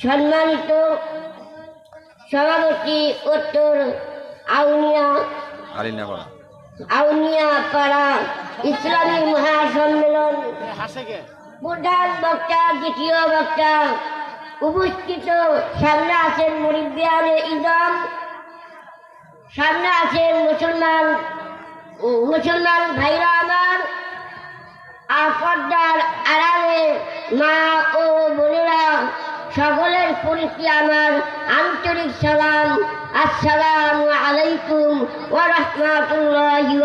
সম্মানিত সভাপতি উত্তর আউনিয়া আউনিয়া পাড়া ইসলামী মহাসম্মেলন। প্রধান বক্তা দ্বিতীয় বক্তা উপস্থিত সামনে আছেন মুরিবিয়ানে ইদম সামনে আছেন মুসলমান মুসলমান ভাইরা আমার আপদার আড়ালে মা সকলের পরিচয় আমার আন্তরিক সালাম। আসসালামু আলাইকুম ওয়া রাহমাতুল্লাহি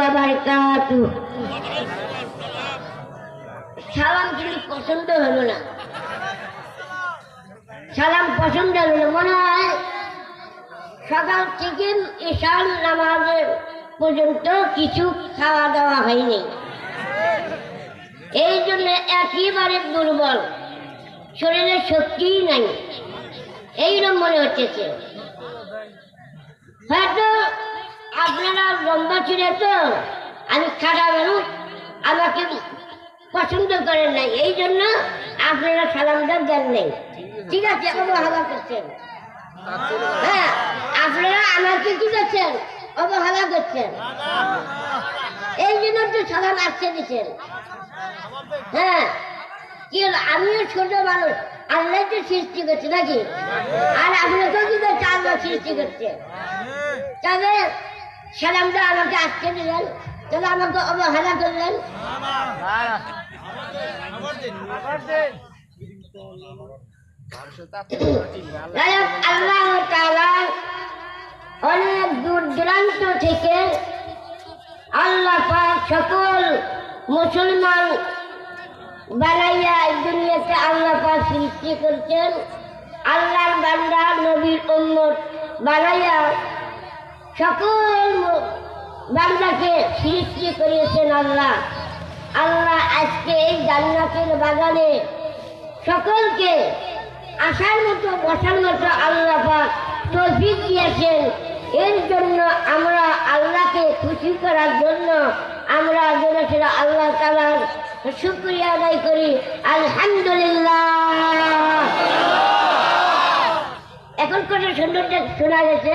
সালাম কিন্তু পছন্দ হলো না। সালাম পছন্দ হলো মনে হয় সকাল থেকে ঈশান নামাজের পর্যন্ত কিছু খাওয়া দাওয়া হয়নি। এই জন্য একেবারে দুর্বল। শরীরে শক্তিই নাই। এইরকম মনে হচ্ছে হয়তো আপনারা লম্বা ছিলেন তো, আমি খাটা মানুষ, আমাকে পছন্দ করেন নাই। এই জন্য আপনারা সালামটা দেন নেই। ঠিক আছে অবহেলা করছেন হ্যাঁ আপনারা আমাকে কি করছেন? অবহেলা করছেন। এই জন্য তো সালাম আসছে দিচ্ছেন। হ্যাঁ হলো আমিও ছোট মানুষ। আল্লাহ তো সৃষ্টি করছে নাকি? আর আপনাকেও কি করছে আল্লাহ সৃষ্টি করছে। তবে সালামটা আমাকে আসতে দিলেন, তাহলে আমাকে অবহেলা করলেন। আল্লাহ অনেক দূর দূরান্ত থেকে আল্লাহ সকল মুসলমান বানাইয়া এই দুনিয়াতে আল্লাহ পাক সৃষ্টি করছেন। আল্লাহর বান্দা, নবীর উম্মত বানাইয়া সকল বান্দাকে সৃষ্টি করিয়েছেন আল্লাহ। আল্লাহ আজকে এই জান্নাতের বাগানে সকলকে আসার মতো, বসার মতো আল্লাহ পাক তৌফিক দিয়েছেন। এর জন্য আমরা আল্লাহকে খুশি করার জন্য আমরা যেন আল্লাহ তালার শুক্রিয়া আদায় করি। আলহামদুলিল্লাহ। এখন কত সুন্দর শোনা গেছে।